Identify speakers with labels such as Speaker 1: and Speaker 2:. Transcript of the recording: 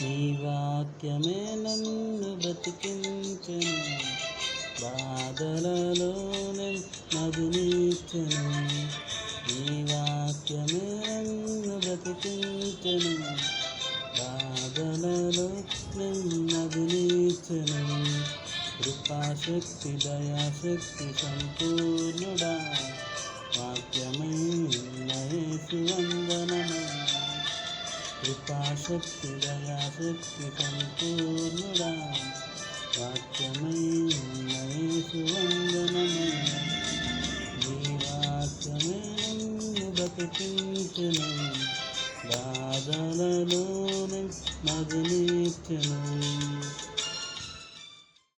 Speaker 1: నీ వాక్యమే నన్ను బ్రతికించెను బాధలలో నదునిచ్చెను నీ వాక్యమే నన్ను బ్రతికించెను బాధలలో నదునిచ్చెను కృపాశక్తి దయాశక్తి సంపూర్ణుడా. వాక్యమై నయేసు వందనమా కృపాశక్తి దయాశక్తి సంపూర్ణుడా వాక్యమై నయేసు వందనమా నీ వాక్యమే నన్ను బతికించెను బాధలలోనే